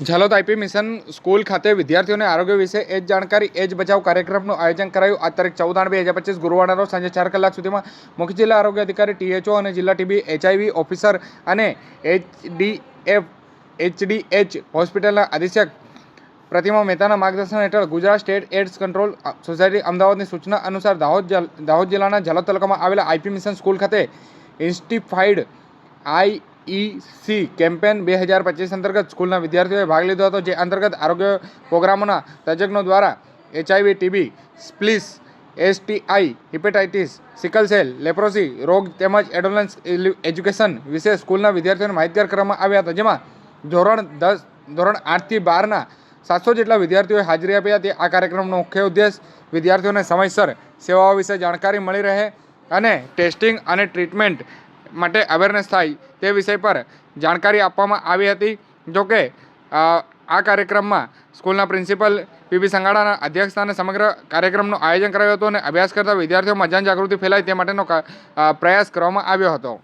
Jhalod IP mission school ખાતે વિદ્યાર્થીઓને આરોગ્ય વિશે એ જ જાણકારી, એ જ બચાવ કાર્યક્રમનું આયોજન કરાયું. આ તારીખ ચૌદ આઠ બે હજાર પચીસ ગુરુવારના રોજ સાંજે ચાર કલાક સુધીમાં મુખ્ય જિલ્લા આરોગ્ય અધિકારી, ટીએચઓ અને જિલ્લા ટીબી, એચઆઈવી ઓફિસર અને એચડીએફ, એચડીએચ હોસ્પિટલના અધિક્ષક પ્રતિમા મહેતાના માર્ગદર્શન હેઠળ Gujarat state AIDS control society અમદાવાદની સૂચના અનુસાર દાહોદ દાહોદ જિલ્લાના ઝાલોદ તાલુકામાં આવેલા આઈપી મિશન સ્કૂલ ખાતે ઇન્સ્ટિફાઈડ આઈઈસી કેમ્પેન બે હજાર પચીસ અંતર્ગત સ્કૂલના વિદ્યાર્થીઓએ ભાગ લીધો હતો, જે અંતર્ગત આરોગ્ય પ્રોગ્રામોના તજજ્ઞો દ્વારા HIV TB, syphilis, STI, hepatitis, sickle cell, leprosy રોગ તેમજ એડોલન્સ એજ્યુકેશન વિશે સ્કૂલના વિદ્યાર્થીઓને માહિતગાર કરવામાં આવ્યા હતા. જેમાં ધોરણ દસ, ધોરણ આઠથી બારના સાતસો જેટલા વિદ્યાર્થીઓએ હાજરી આપી હતી. આ કાર્યક્રમનો મુખ્ય ઉદ્દેશ વિદ્યાર્થીઓને સમયસર સેવાઓ વિશે જાણકારી મળી રહે અને ટેસ્ટિંગ અને ટ્રીટમેન્ટ માટે અવેરનેસ થાય તે વિષય પર જાણકારી આપવામાં આવી હતી. જોકે કે આ કાર્યક્રમમાં સ્કૂલના પ્રિન્સિપલ પીબી સંગાડાના અધ્યક્ષસ્થાને સમગ્ર કાર્યક્રમનું આયોજન કરાયું હતું અને અભ્યાસ કરતા વિદ્યાર્થીઓમાં જનજાગૃતિ ફેલાય તે માટેનો પ્રયાસ કરવામાં આવ્યો હતો.